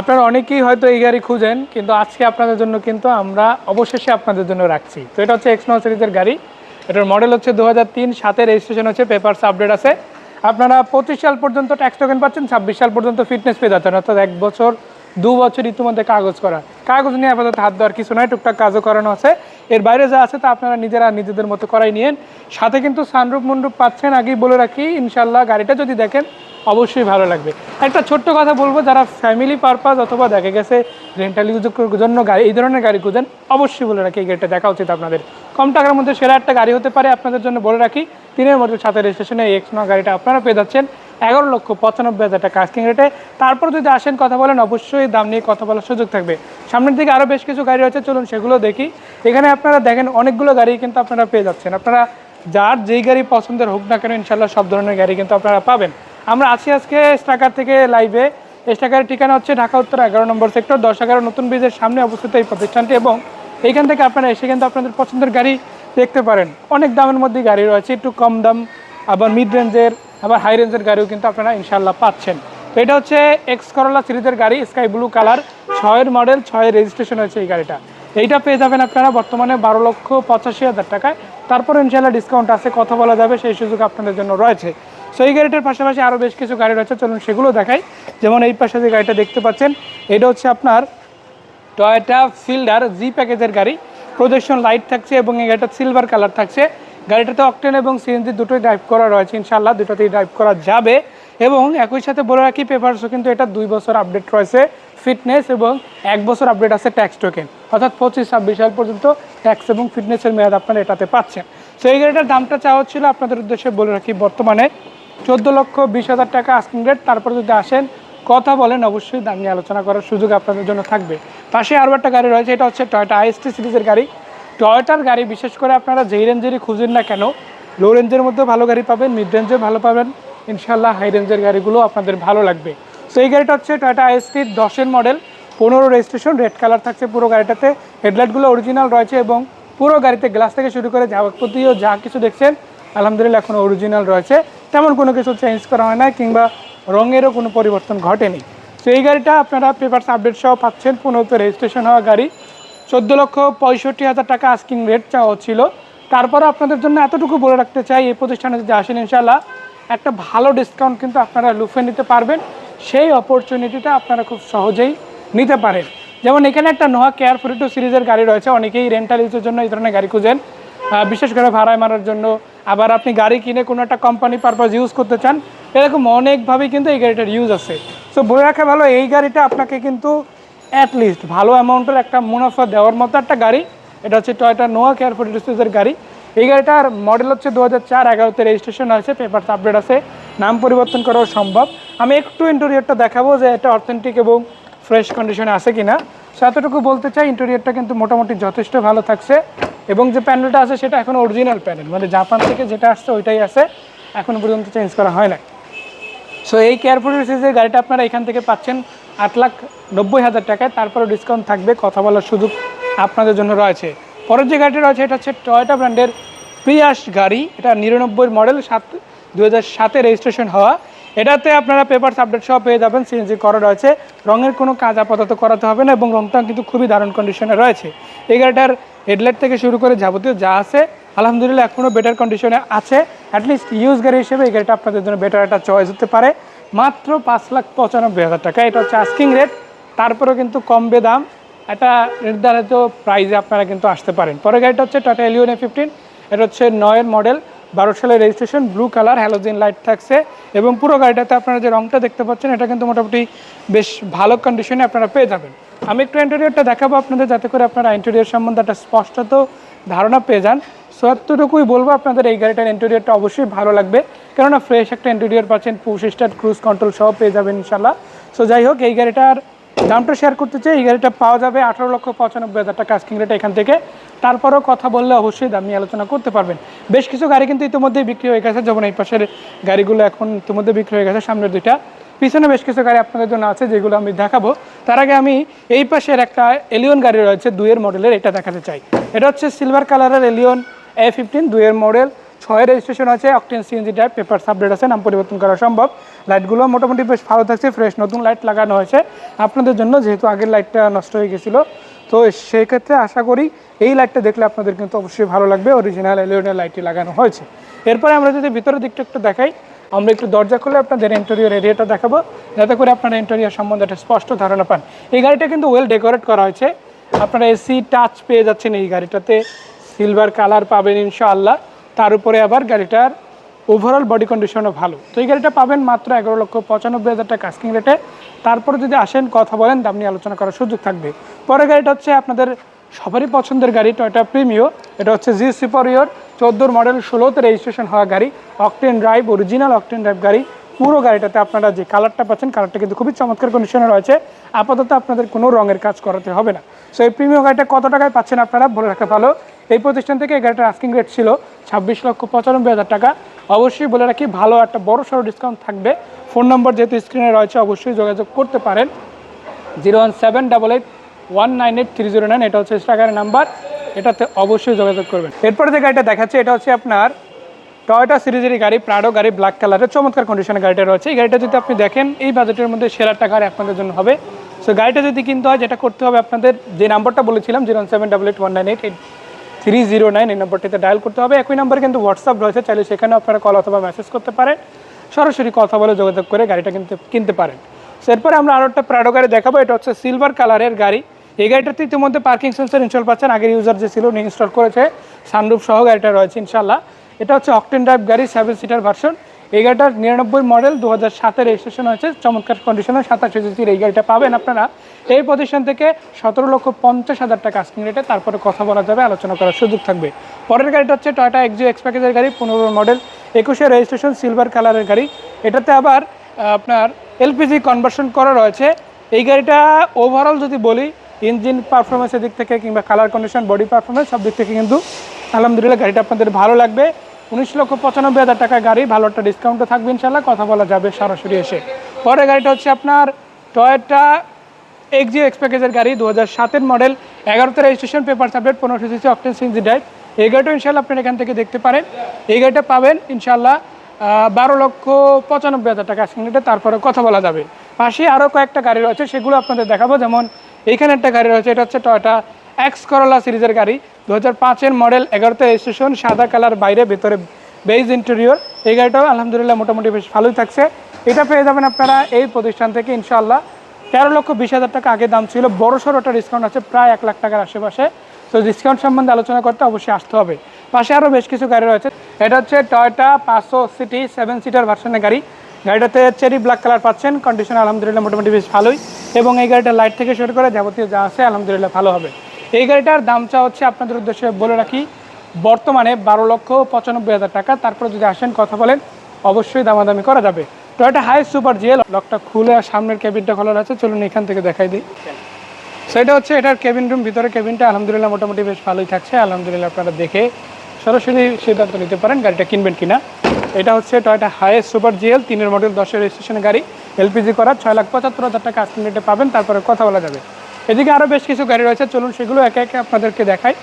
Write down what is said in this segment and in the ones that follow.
আপনারা অনেকেই হয়তো এই গাড়ি খুঁজেন, কিন্তু আজকে আপনাদের জন্য কিন্তু আমরা অবশেষে আপনাদের জন্য রাখছি। তো এটা হচ্ছে এক্সনো সিরিজের গাড়ি। এটার মডেল হচ্ছে দু হাজার তিন, সাতের রেজিস্ট্রেশন হচ্ছে পেপারস আপডেট আছে। আপনারা পঁচিশ সাল পর্যন্ত ট্যাক্স টোকেন পাচ্ছেন, ছাব্বিশ সাল পর্যন্ত ফিটনেস পেয়ে যাচ্ছেন, অর্থাৎ এক বছর, দু বছর ইতিমধ্যে কাগজ করা। কাগজ নিয়ে আপাতত হাত দেওয়ার কিছু নয় টুকটাক কাজও করানো আছে। এর বাইরে যা আছে তা আপনারা নিজেরা নিজেদের মতো করাই নিয়েন। সাথে কিন্তু সানরূপ মন্ডপ পাচ্ছেন, আগেই বলে রাখি ইনশাল্লাহ গাড়িটা যদি দেখেন অবশ্যই ভালো লাগবে। একটা ছোট্ট কথা বলব, যারা ফ্যামিলি পারপাস অথবা দেখা গেছে রেন্টাল ইউজের জন্য গাড়ি, এই ধরনের গাড়ি খুঁজেন, অবশ্যই বলে রাখি, এই গাড়িটা দেখা উচিত আপনাদের। কম টাকার মধ্যে সেরা একটা গাড়ি হতে পারে, আপনাদের জন্য বলে রাখি, তিনের মধ্যে সাথে রেজিস্ট্রেশনে এই এক্সনো গাড়িটা আপনারা পেয়ে যাচ্ছেন। এগারো লক্ষ পঁচানব্বই হাজার টাকা আস্কিং রেটে তারপর যদি আসেন, কথা বলেন, অবশ্যই দাম নিয়ে কথা বলার সুযোগ থাকবে। সামনের দিকে আরও বেশ কিছু গাড়ি রয়েছে, চলুন সেগুলো দেখি। এখানে আপনারা দেখেন, অনেকগুলো গাড়ি কিন্তু আপনারা পেয়ে যাচ্ছেন। আপনারা যার যেই গাড়ি পছন্দের হোক না কেন ইনশাল্লাহ সব ধরনের গাড়ি কিন্তু আপনারা পাবেন। আমরা আছি আজকে স্টাকার থেকে লাইভে স্টাকারের ঠিকানা হচ্ছে ঢাকা, উত্তর, এগারো নম্বর সেক্টর, দশ এগারো নতুন ব্রিজের সামনে অবস্থিত এই প্রতিষ্ঠানটি এবং এইখান থেকে আপনারা এসে কিন্তু আপনাদের পছন্দের গাড়ি দেখতে পারেন। অনেক দামের মধ্যে গাড়ি রয়েছে, একটু কম দাম, আবার মিড রেঞ্জের আবার হাই রেঞ্জের গাড়িও কিন্তু আপনারা ইনশাল্লাহ পাচ্ছেন। তো এটা হচ্ছে এক্স করলা সিরিজের গাড়ি স্কাই ব্লু কালার ছয়ের মডেল ছয়ের রেজিস্ট্রেশন হয়েছে এই গাড়িটা। এইটা পেয়ে যাবেন আপনারা বর্তমানে বারো লক্ষ পঁচাশি হাজার টাকায়। তারপর ইনশাল্লাহ ডিসকাউন্ট আছে, কথা বলা যাবে, সেই সুযোগ আপনাদের জন্য রয়েছে। সো এই গাড়িটার পাশাপাশি আরও বেশ কিছু গাড়ি রয়েছে, চলুন সেগুলো দেখাই। যেমন এই পাশে যে গাড়িটা দেখতে পাচ্ছেন, এটা হচ্ছে আপনার টয়োটা ফিল্ডার জি প্যাকেজের গাড়ি। প্রজেকশন লাইট থাকছে এবং এই গাড়িটা সিলভার কালার থাকছে। গাড়িটাতে অকটেন এবং সিএনজি দুটোই ড্রাইভ করা রয়েছে ইনশাল্লাহ দুটোতেই ড্রাইভ করা যাবে। এবং একই সাথে বলে রাখি পেপারসও কিন্তু এটা দুই বছর আপডেট রয়েছে ফিটনেস এবং এক বছর আপডেট আছে ট্যাক্স টোকেন অর্থাৎ পঁচিশ, ছাব্বিশ সাল পর্যন্ত ট্যাক্স এবং ফিটনেসের মেয়াদ আপনারা এটাতে পাচ্ছেন। সো এই গাড়িটার দামটা চাওয়া হচ্ছিল আপনাদের উদ্দেশ্যে বলে রাখি, বর্তমানে চোদ্দ লক্ষ বিশ হাজার টাকা আস্কিং রেট তারপর যদি আসেন, কথা বলেন, অবশ্যই দাম নিয়ে আলোচনা করার সুযোগ আপনাদের জন্য থাকবে। পাশে আরও একটা গাড়ি রয়েছে, এটা হচ্ছে টয়টা আইএসটি সিরিজের গাড়ি। টয়টার গাড়ি, বিশেষ করে আপনারা যেই রেঞ্জেরই খুঁজেন না কেন লো রেঞ্জের মধ্যে ভালো গাড়ি পাবেন মিড রেঞ্জে ভালো পাবেন ইনশাল্লাহ হাই রেঞ্জের গাড়িগুলো আপনাদের ভালো লাগবে। তো এই গাড়িটা হচ্ছে টয়টা আইএসটির দশের মডেল পনেরো রেজিস্ট্রেশন রেড কালার থাকছে পুরো গাড়িটাতে হেডলাইটগুলো অরিজিনাল রয়েছে এবং পুরো গাড়িতে গ্লাস থেকে শুরু করে যাবতীয় যা কিছু দেখছেন, আলহামদুলিল্লাহ এখনও অরিজিনাল রয়েছে। তেমন কোনো কিছু চেঞ্জ করা হয় না কিংবা রঙেরও কোনো পরিবর্তন ঘটেনি। তো এই গাড়িটা আপনারা পেপারস আপডেট সহ পাচ্ছেন পুনঃ রেজিস্ট্রেশন হওয়া গাড়ি। চোদ্দ লক্ষ পঁয়ষট্টি হাজার টাকা আস্কিং রেট চাওয়া ছিল। তারপরে আপনাদের জন্য এতটুকু বলে রাখতে চাই, এই প্রতিষ্ঠানে যদি আসেন ইনশাল্লাহ একটা ভালো ডিসকাউন্ট কিন্তু আপনারা লুফে নিতে পারবেন। সেই অপরচুনিটিটা আপনারা খুব সহজেই নিতে পারেন। যেমন এখানে একটা নোয়া কেয়ার ফোর্টি টু সিরিজের গাড়ি রয়েছে, অনেকেই রেন্টাল ইউজের জন্য এই ধরনের গাড়ি খুঁজেন। বিশেষ করে ভাড়ায় মারার জন্য। আবার আপনি গাড়ি কিনে কোনো একটা কোম্পানি পারপাস ইউজ করতে চান, এরকম অনেকভাবেই কিন্তু এই গাড়িটার ইউজ আছে। সো বলে রাখা ভালো, এই গাড়িটা আপনাকে কিন্তু অ্যাটলিস্ট ভালো অ্যামাউন্টের একটা মুনাফা দেওয়ার মতো একটা গাড়ি। এটা হচ্ছে টয়টা নোয়া কেয়ার ফোর্টি টু গাড়ি। এই গাড়িটার মডেল হচ্ছে দু হাজার চার, এগারোতে রেজিস্ট্রেশন হয়েছে পেপার আপডেট আছে, নাম পরিবর্তন করাও সম্ভব। আমি একটু ইন্টেরিয়রটা দেখাবো যে এটা অথেন্টিক এবং ফ্রেশ কন্ডিশনে আছে কিনা। সো এতটুকু বলতে চাই ইন্টেরিয়রটা কিন্তু মোটামুটি যথেষ্ট ভালো থাকছে এবং যে প্যানেলটা আছে সেটা এখন অরিজিনাল প্যানেল মানে জাপান থেকে যেটা আসছে ওইটাই আছে। এখনও পর্যন্ত চেঞ্জ করা হয় না সো এই কেয়ারফুল সিরিজের গাড়িটা আপনারা এখান থেকে পাচ্ছেন আট লাখ নব্বই হাজার টাকায় তারপরে ডিসকাউন্ট থাকবে, কথা বলার সুযোগ আপনাদের জন্য রয়েছে। পরের যে গাড়িটা রয়েছে, এটা হচ্ছে টয়োটা ব্র্যান্ডের প্রিয়াস গাড়ি। এটা নিরানব্বই মডেল সাত দু হাজার সাতে রেজিস্ট্রেশন হওয়া। এটাতে আপনারা পেপারস আপডেট সহ পেয়ে যাবেন সিএনজি করা রয়েছে। রঙের কোনো কাজ আপাতত করাতে হবে না এবং রঙটা কিন্তু খুবই দারুণ কন্ডিশনে রয়েছে। এই গাড়িটার হেডলাইট থেকে শুরু করে যাবতীয় যা আছে, আলহামদুলিল্লাহ এখনও বেটার কন্ডিশনে আছে। অ্যাটলিস্ট ইউজ গাড়ি হিসেবে এই গাড়িটা আপনাদের জন্য বেটার একটা চয়েস হতে পারে। মাত্র পাঁচ লাখ পঁচানব্বই হাজার টাকা। এটা হচ্ছে আস্কিং রেট তারপরেও কিন্তু কমবে দাম। একটা নির্ধারিত প্রাইজে আপনারা কিন্তু আসতে পারেন। পরের গাড়িটা হচ্ছে টাটা এলিওন ফিফটিন এটা হচ্ছে নয়ের মডেল বারো সালের registration blue colour halogen light থাকছে। এবং পুরো গাড়িটাতে আপনারা যে রংটা দেখতে পাচ্ছেন, এটা কিন্তু মোটামুটি বেশ ভালো কন্ডিশনে আপনারা পেয়ে যাবেন। আমি একটু ইন্টেরিয়রটা দেখাবো আপনাদের, যাতে করে আপনারা ইন্টেরিয়র সম্বন্ধে একটা স্পষ্টত ধারণা পেয়ে যান। সো এতটুকুই বলব, আপনাদের এই গাড়িটার ইন্টেরিয়রটা অবশ্যই ভালো লাগবে। কেননা ফ্রেশ একটা ইন্টেরিয়র পাচ্ছেন পুশ স্টার্ট ক্রুজ কন্ট্রোল সহ পেয়ে যাবেন ইনশাল্লাহ সো যাই হোক, এই গাড়িটার দামটা শেয়ার করতে চাই। এই গাড়িটা পাওয়া যাবে আঠারো লক্ষ পঁচানব্বই হাজার টাকা আস্কিং রেট এখান থেকে। তারপরেও কথা বললে অবশ্যই দাম আলোচনা করতে পারবেন। বেশ কিছু গাড়ি কিন্তু ইতিমধ্যেই বিক্রি হয়ে গেছে। যেমন এই পাশের গাড়িগুলো এখন ইতিমধ্যে বিক্রি হয়ে গেছে, সামনের দুইটা। পিছনে বেশ কিছু গাড়ি আপনাদের জন্য আছে, যেগুলো আমি দেখাবো। তার আগে আমি এই পাশের একটা এলিয়ন গাড়ি রয়েছে, দুইয়ের মডেলের এটা দেখাতে চাই। এটা হচ্ছে সিলভার কালারের এলিয়ন এ ফিফটিন দুইয়ের মডেল ছয়ের রেজিস্ট্রেশন আছে octane CNG type paper update আছে, নাম পরিবর্তন করা সম্ভব। লাইটগুলো মোটামুটি বেশ ভালো থাকছে ফ্রেশ নতুন লাইট লাগানো হয়েছে। আপনাদের জন্য যেহেতু আগের লাইটটা নষ্ট হয়ে গেছিল, তো সেই ক্ষেত্রে আশা করি এই লাইটটা দেখলে আপনাদের কিন্তু অবশ্যই ভালো লাগবে অরিজিনাল এলিওনের লাইটটি লাগানো হয়েছে। এরপরে আমরা যদি ভিতরের দিকটা একটু দেখাই, আমরা একটু দরজা খুলে আপনাদের ইন্টেরিয়র এরিয়াটা দেখাবো, যাতে করে আপনারা ইন্টেরিয়র সম্বন্ধে একটা স্পষ্ট ধারণা পান। এই গাড়িটা কিন্তু ওয়েল ডেকোরেট করা হয়েছে। আপনারা এসি টাচ পেয়ে যাচ্ছেন এই গাড়িটাতে। সিলভার কালার পাবেন ইনশাআল্লাহ। তার উপরে আবার গাড়িটার ওভারঅল বডি কন্ডিশনও ভালো। তো এই গাড়িটা পাবেন মাত্র এগারো লক্ষ পঁচানব্বই হাজার টাকা কাস্কিং রেটে তারপরে যদি আসেন, কথা বলেন, দাম নিয়ে আলোচনা করার সুযোগ থাকবে। পরের গাড়িটা হচ্ছে আপনাদের সবারই পছন্দের গাড়ি টয়টা প্রিমিও এটা হচ্ছে জি সুপারিয়র চোদ্দোর মডেল ষোলোতে রেজিস্ট্রেশন হওয়া গাড়ি। Octane drive original octane drive গাড়ি। পুরো গাড়িটাতে আপনারা যে কালারটা পাচ্ছেন কালারটা কিন্তু খুবই চমৎকার কন্ডিশনে রয়েছে। আপাতত আপনাদের কোনো রঙের কাজ করাতে হবে না। সো এই প্রিমিয় গাড়িটা কত টাকায় পাচ্ছেন আপনারা? বলে রাখা ভালো। এই প্রতিষ্ঠান থেকে এই গাড়িটার আস্কিং রেট ছিল ছাব্বিশ লক্ষ পঁচানব্বই হাজার টাকা। অবশ্যই বলে রাখি, ভালো একটা বড় সড়ো ডিসকাউন্ট থাকবে। ফোন নম্বর যেহেতু স্ক্রিনে রয়েছে, অবশ্যই যোগাযোগ করতে পারেন। Zero one seven double eight one nine eight three zero nine, এটা হচ্ছে স্ট্রাকারের নাম্বার এটাতে অবশ্যই যোগাযোগ করবেন। এরপরে যে গাড়িটা দেখাচ্ছে, এটা হচ্ছে আপনার টয়োটা সিরিজের গাড়ি প্রাডো গাড়ি ব্ল্যাক কালারের চমৎকার কন্ডিশনের গাড়িটা রয়েছে। এই গাড়িটা যদি আপনি দেখেন, এই বাজেটের মধ্যে সেরা টাকা আপনাদের জন্য হবে। সো গাড়িটা যদি কিনতে হয়, যেটা করতে হবে আপনাদের, যে নাম্বারটা বলেছিলাম, zero seven double eight one nine eight eight three zero nine এই নম্বরটিতে ডায়াল করতে হবে। একই নম্বরে কিন্তু হোয়াটসঅ্যাপ রয়েছে। চাইলে সেখানে আপনারা কল অথবা মেসেজ করতে পারেন। সরাসরি কথা বলে যোগাযোগ করে গাড়িটা কিন্তু, কিনতে পারেন। এরপরে আমরা আরও একটা প্রাডো গাড়ি দেখাবো। এটা হচ্ছে সিলভার কালারের গাড়ি। এই গাড়িটাতে ইতিমধ্যে পার্কিং সেন্সার ইনস্টল পাচ্ছেন। আগের ইউজার যে ছিল, উনি ইনস্টল করেছে। সানরুফ সহ গাড়িটা রয়েছে ইনশাল্লাহ এটা হচ্ছে অকটেন ড্রাইভ গাড়ি সেভেন সিটার ভার্সন এই গাড়িটার নিরানব্বই মডেল দু হাজার সাতের রেজিস্ট্রেশন হয়েছে। চমৎকার কন্ডিশনে সাতাশ সিসির এই গাড়িটা পাবেন আপনারা। এই প্রতিষ্ঠান থেকে সতেরো লক্ষ পঞ্চাশ হাজার টাকা আস্কিং রেটে তারপরে কথা বলা যাবে, আলোচনা করার সুযোগ থাকবে। পরের গাড়িটা হচ্ছে টয়টা এক্সিও এক্স প্যাকেজের গাড়ি, পনেরো মডেল একুশে রেজিস্ট্রেশন সিলভার কালারের গাড়ি। এটাতে আবার আপনার এলপিজি কনভার্সন করা রয়েছে। এই গাড়িটা ওভারঅল যদি বলি ইঞ্জিন পারফরমেন্সের দিক থেকে কিংবা কালার কন্ডিশন বডি পারফরমেন্স সব দিক থেকে কিন্তু আলহামদুলিল্লাহ গাড়িটা আপনাদের ভালো লাগবে। উনিশ লক্ষ পঁচানব্বই হাজার টাকার গাড়ি, ভালো একটা ডিসকাউন্টও থাকবে ইনশাল্লাহ কথা বলা যাবে সরাসরি এসে। পরে গাড়িটা হচ্ছে আপনার টয়েটা এক্সিও এক্স প্যাকেজের গাড়ি দু হাজার সাতের মডেল এগারোতে রেজিস্ট্রেশন পেপার সাবজেক্ট পনেরো সিসি অকটেন সিনজি ড্রাইভ এই গাড়িটা ইনশাল্লাহ আপনারা এখান থেকে দেখতে পারেন। এই গাড়িটা পাবেন ইনশাল্লাহ বারো লক্ষ পঁচানব্বই হাজার টাকা সিগনেটে তারপরে কথা বলা যাবে। পাশে আরও কয়েকটা গাড়ি রয়েছে, সেগুলো আপনাদের দেখাবো। যেমন এইখানে একটা গাড়ি রয়েছে, এটা হচ্ছে টয়টা এক্স করোলা সিরিজের গাড়ি। দু হাজার পাঁচের মডেল এগারোতে রেজিস্ট্রেশন সাদা কালার বাইরে, ভেতরে বেজ ইন্টেরিয়র এই গাড়িটাও আলহামদুলিল্লাহ মোটামুটি বেশ ভালোই থাকছে। এটা পেয়ে যাবেন আপনারা এই প্রতিষ্ঠান থেকে, ইনশাআল্লাহ। তেরো লক্ষ বিশ হাজার টাকা আগে দাম ছিল। বড় সড়ো একটা ডিসকাউন্ট আছে, প্রায় এক লাখ টাকার আশেপাশে। তো ডিসকাউন্ট সম্বন্ধে আলোচনা করতে অবশ্যই আসতে হবে। পাশে আরও বেশ কিছু গাড়ি রয়েছে। এটা হচ্ছে টয়টা পাঁচশো সিটি সেভেন সিটার ভার্সনের গাড়ি। গাড়িটাতে চেরি ব্ল্যাক কালার পাচ্ছেন। কন্ডিশন আলহামদুলিল্লাহ মোটামুটি বেশ ভালোই। এবং এই গাড়িটার লাইট থেকে শুরু করে যাবতীয় যা আছে, আলহামদুলিল্লাহ ভালো হবে। এই গাড়িটার দামটা হচ্ছে আপনাদের উদ্দেশ্যে বলে রাখি, বর্তমানে বারো লক্ষ পঁচানব্বই হাজার টাকা। তারপরে যদি আসেন, কথা বলেন, অবশ্যই দামাদামি করা যাবে। টয়টা হাই সুপার জিএল লকটা খুলে আর সামনের কেবিনটা খোলা আছে, চলুন এখান থেকে দেখাই দিই। সেটা হচ্ছে, এটার কেবিন রুম ভিতরে কেবিনটা আলহামদুলিল্লাহ মোটামুটি বেশ ভালোই থাকছে। আলহামদুলিল্লাহ আপনারা দেখে সরাসরি সিদ্ধান্ত নিতে পারেন গাড়িটা কিনবেন কিনা। এটা হচ্ছে টয়টা হাইয়েস্ট সুপার জিএল তিনের মডেল দশের রেজিস্ট্রেশনের গাড়ি। এলপিজি করা, ছয় লাখ পঁচাত্তর হাজার টাকা রেটে পাবেন, তারপরে কথা বলা যাবে। এদিকে আরও বেশ কিছু গাড়ি রয়েছে, চলুন সেগুলো একে একে আপনাদেরকে দেখাই।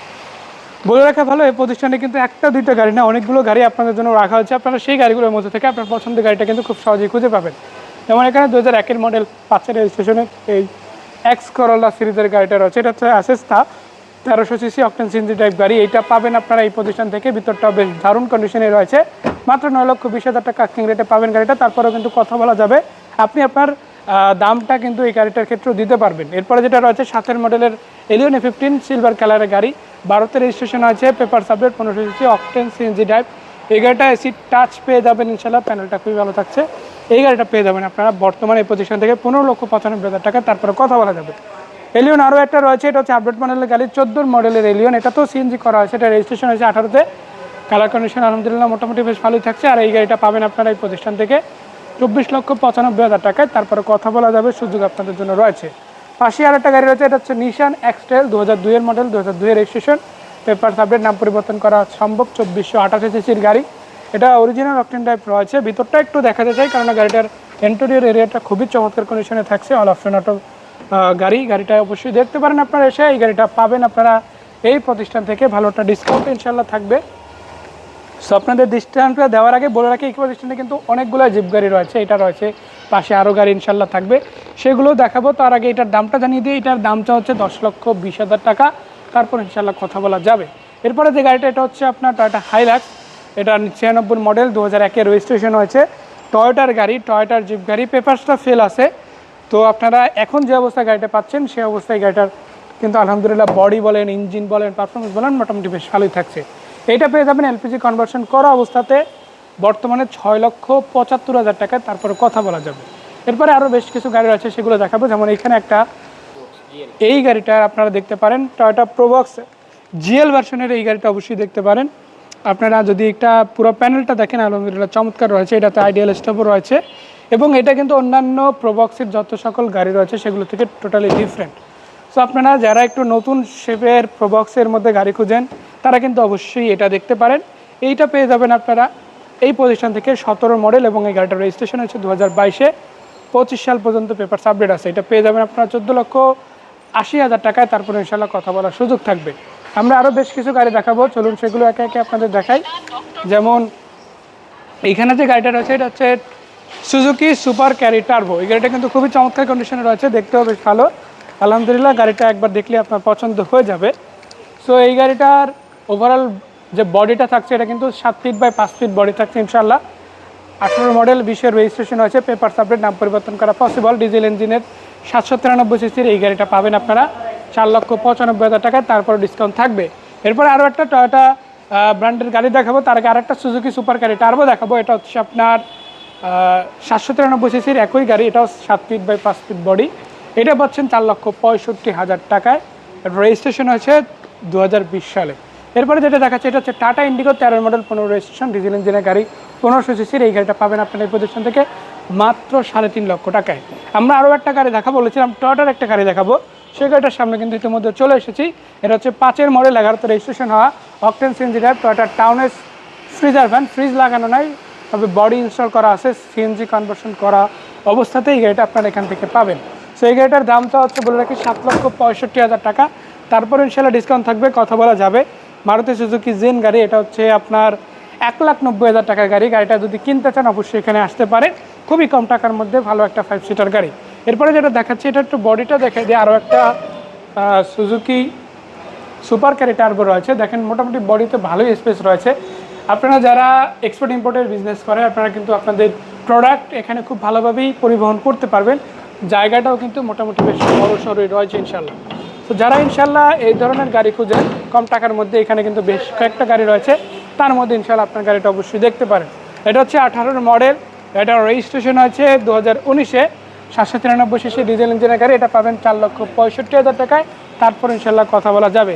বলে রাখা ভালো, এই প্রতিষ্ঠানে কিন্তু একটা দুইটা গাড়ি না, অনেকগুলো গাড়ি আপনাদের জন্য রাখা হয়েছে। আপনারা সেই গাড়িগুলোর মধ্যে থেকে আপনার পছন্দের গাড়িটা কিন্তু খুব সহজেই খুঁজে পাবেন। যেমন এখানে দু হাজার একের মডেল পাঁচের রেজিস্ট্রেশনের এই এক্স করোলা সিরিজের গাড়িটা রয়েছে, এটা হচ্ছে অ্যাসেস্তা তেরোশো সিসি অকটেন সিনজি টাইপ গাড়ি, এইটা পাবেন আপনারা এই প্রতিষ্ঠান থেকে, ভিতরটাও বেশ দারুণ কন্ডিশনে রয়েছে। মাত্র নয় লক্ষ বিশ হাজার টাকা রেটে পাবেন গাড়িটা, তারপরেও কিন্তু কথা বলা যাবে। আপনি আপনার দামটা কিন্তু এই গাড়িটার ক্ষেত্রেও দিতে পারবেন। এরপরে যেটা রয়েছে, সাতের মডেলের এলিয়ন ফিফটিন সিলভার কালারের গাড়ি। বারোতে রেজিস্ট্রেশন আছে পেপার সাবজেক্ট পনেরোশো সিসি অকটেন সিএনজি ড্রাইভ এই গাড়িটা এসি টাচ পেয়ে যাবেন ইনশাল্লাহ প্যানেলটা খুবই ভালো থাকছে। এই গাড়িটা পেয়ে যাবেন আপনারা বর্তমানে এই প্রতিষ্ঠান থেকে পনেরো লক্ষ পঁচানব্বই হাজার টাকা, তারপরে কথা বলা যাবে। এলিয়ন আরও একটা রয়েছে, এটা হচ্ছে আপডেট মডেলের গাড়ি, চোদ্দোর মডেলের এলিয়ন এটা তো সিএনজি করা হয়েছে, এটা রেজিস্ট্রেশন হয়েছে আঠারোতে। কালার কন্ডিশন আলহামদুলিল্লাহ মোটামুটি বেশ ভালোই থাকছে, আর এই গাড়িটা পাবেন আপনারা এই প্রতিষ্ঠান থেকে। চব্বিশ লক্ষ পঁচানব্বই হাজার টাকায় তারপরে কথা বলা যাবে, সুযোগ আপনাদের জন্য রয়েছে। পাশে আর একটা গাড়ি রয়েছে, এটা হচ্ছে নিশান এক্সটেল দু হাজার দুইয়ের মডেল দু হাজার দুইয়ের রেজিস্ট্রেশন পেপার সাবজেক্ট নাম পরিবর্তন করা সম্ভব, চব্বিশশো আঠাশি সিসির গাড়ি। এটা অরিজিনাল অকটেন টাইপ রয়েছে। ভিতরটা একটু দেখাতে চাই কারণ গাড়িটার ইন্টেরিয়র এরিয়াটা খুবই চমৎকার কন্ডিশনে থাকছে অল অপশন অটো গাড়ি। গাড়িটা অবশ্যই দেখতে পারেন আপনারা এসে, এই গাড়িটা পাবেন আপনারা এই প্রতিষ্ঠান থেকে। ভালো একটা ডিসকাউন্ট ইনশাল্লাহ থাকবে। সো আপনাদের দৃষ্টান্তটা দেওয়ার আগে বলে রাখি ইকো স্ট্যান্ডে কিন্তু অনেকগুলো জিপ গাড়ি রয়েছে, এটা রয়েছে, পাশে আরও গাড়ি ইনশাল্লাহ থাকবে। সেগুলো দেখাবো, তার আগে এটার দামটা জানিয়ে দিই, এটার দামটা হচ্ছে দশ লক্ষ বিশ হাজার টাকা, তারপর ইনশাল্লাহ কথা বলা যাবে। এরপরে যে গাড়িটা, এটা হচ্ছে আপনার টয়টা হাইলাক্স এটা ছিয়ানব্বই মডেল দু হাজার একের রেজিস্ট্রেশন হয়েছে। টয়োটার গাড়ি টয়োটার জিপ গাড়ি পেপারসটা ফেল আছে। তো আপনারা এখন যে অবস্থায় গাড়িটা পাচ্ছেন, সেই অবস্থায় গাড়িটার কিন্তু আলহামদুলিল্লাহ বডি বলেন ইঞ্জিন বলেন পারফরমেন্স বলেন, মোটামুটি বেশ ভালোই থাকছে। এটা পেয়ে যাবেন এলপিজি কনভার্সন করা অবস্থাতে বর্তমানে ছয় লক্ষ পঁচাত্তর হাজার টাকায় তারপরে কথা বলা যাবে। এরপরে আরও বেশ কিছু গাড়ি আছে সেগুলো দেখাবো। যেমন এখানে একটা এই গাড়িটা আপনারা দেখতে পারেন টয়টা প্রোবক্স জিএল ভার্সনের এই গাড়িটা অবশ্যই দেখতে পারেন। আপনারা যদি একটা পুরো প্যানেলটা দেখেন, আলহামদুলিল্লাহ চমৎকার রয়েছে, এটাতে আইডিয়াল স্টপও রয়েছে। এবং এটা কিন্তু অন্যান্য প্রোবক্সের যত সকল গাড়ি রয়েছে, সেগুলো থেকে টোটালি ডিফারেন্ট সো আপনারা যারা একটু নতুন শেপের প্রোবক্সের মধ্যে গাড়ি খুঁজেন, তারা কিন্তু অবশ্যই এটা দেখতে পারেন। এইটা পেয়ে যাবেন আপনারা এই পজিশন থেকে সতেরো মডেল এবং এই গাড়িটার রেজিস্ট্রেশন হচ্ছে দু হাজার বাইশে। পঁচিশ সাল পর্যন্ত পেপার আপডেট আছে। এটা পেয়ে যাবেন আপনারা চোদ্দ লক্ষ আশি হাজার টাকায়। তারপরে ইনশাল্লাহ কথা বলার সুযোগ থাকবে। আমরা আরও বেশ কিছু গাড়ি দেখাবো। চলুন সেগুলো একে একে আপনাদের দেখাই। যেমন এইখানে যে গাড়িটা রয়েছে, এটা হচ্ছে সুজুকি সুপার ক্যারি টার্বো এই গাড়িটা কিন্তু খুবই চমৎকার কন্ডিশনে রয়েছে। দেখতেও বেশ ভালো। আলহামদুলিল্লাহ, গাড়িটা একবার দেখলে আপনার পছন্দ হয়ে যাবে। সো এই গাড়িটার ওভারঅল যে বডিটা থাকছে, এটা কিন্তু সাত ফিট বাই পাঁচ ফিট বডি থাকছে ইনশাল্লাহ আঠারো মডেল বিশের রেজিস্ট্রেশন হয়েছে পেপার সাবজেক্ট নাম পরিবর্তন করা পসিবল ডিজেল ইঞ্জিনের সাতশো তিরানব্বই সিসির এই গাড়িটা পাবেন আপনারা চার লক্ষ পঁচানব্বই হাজার টাকায় তারপর ডিসকাউন্ট থাকবে। এরপরে আরও একটা টয়োটা ব্র্যান্ডের গাড়ি দেখাবো, তার আগে আরেকটা সুজুকি সুপার গাড়ি টার্বো দেখাবো। এটা হচ্ছে আপনার সাতশো তিরানব্বই সিসির একই গাড়ি, এটাও সাত ফিট বাই পাঁচ ফিট বডি এটা পাচ্ছেন চার লক্ষ পঁয়ষট্টি হাজার টাকায়। রেজিস্ট্রেশন হয়েছে দু হাজার বিশ সালে। এরপরে যেটা দেখাচ্ছে, এটা হচ্ছে টাটা ইন্ডিগো তেরো মডেল পনেরো রেজিস্ট্রেশন ডিজেল ইঞ্জিনের গাড়ি, পনেরোশো সিসির এই গাড়িটা পাবেন আপনার এই প্রতিষ্ঠান থেকে মাত্র সাড়ে তিন লক্ষ টাকায়। আমরা আরও একটা গাড়ি দেখাবো, বলেছিলাম টয়টার একটা গাড়ি দেখাবো। সেই গাড়িটার সামনে কিন্তু ইতিমধ্যে চলে এসেছি। এটা হচ্ছে পাঁচের মডেল এগারোতে রেজিস্ট্রেশন হওয়া অকটেন সিএনজিটার টয়টার টাউনের ফ্রিজার ভ্যান ফ্রিজ লাগানো নাই, তবে বডি ইনস্টল করা আছে সিএনজি কনভার্সন করা অবস্থাতেই এই গাড়িটা আপনারা এখান থেকে পাবেন। সো এই গাড়িটার দামটা হচ্ছে বলে রাখি সাত লক্ষ পঁয়ষট্টি হাজার টাকা। তারপর ইনশাল্লাহ ডিসকাউন্ট থাকবে, কথা বলা যাবে। মারুতি সুজুকি জেন গাড়ি, এটা হচ্ছে আপনার এক লাখ নব্বই হাজার টাকার গাড়ি। গাড়িটা যদি কিনতে চান, অবশ্যই এখানে আসতে পারে খুবই কম টাকার মধ্যে ভালো একটা ফাইভ সিটার গাড়ি। এরপরে যেটা দেখাচ্ছি, এটা একটু বডিটা দেখে দিয়ে আরও একটা সুজুকি সুপার ক্যারি টার্বো রয়েছে। দেখেন, মোটামুটি বডিতে ভালোই স্পেস রয়েছে। আপনারা যারা এক্সপোর্ট ইম্পোর্টের বিজনেস করেন আপনারা কিন্তু আপনাদের প্রোডাক্ট এখানে খুব ভালোভাবেই পরিবহন করতে পারবেন। জায়গাটাও কিন্তু মোটামুটি বেশ বড় সড়ই রয়েছে ইনশাল্লাহ তো যারা ইনশাল্লাহ এই ধরনের গাড়ি খুঁজেন, কম টাকার মধ্যে এখানে কিন্তু বেশ কয়েকটা গাড়ি রয়েছে, তার মধ্যে ইনশাল্লাহ আপনার গাড়িটা অবশ্যই দেখতে পারেন। এটা হচ্ছে আঠারোর মডেল, এটা রেজিস্ট্রেশন হয়েছে দু হাজার উনিশে, সাতশো তিরানব্বই সিসি ডিজেল ইঞ্জিনের গাড়ি, এটা পাবেন চার লক্ষ পঁয়ষট্টি হাজার টাকায়, তারপর ইনশাল্লাহ কথা বলা যাবে।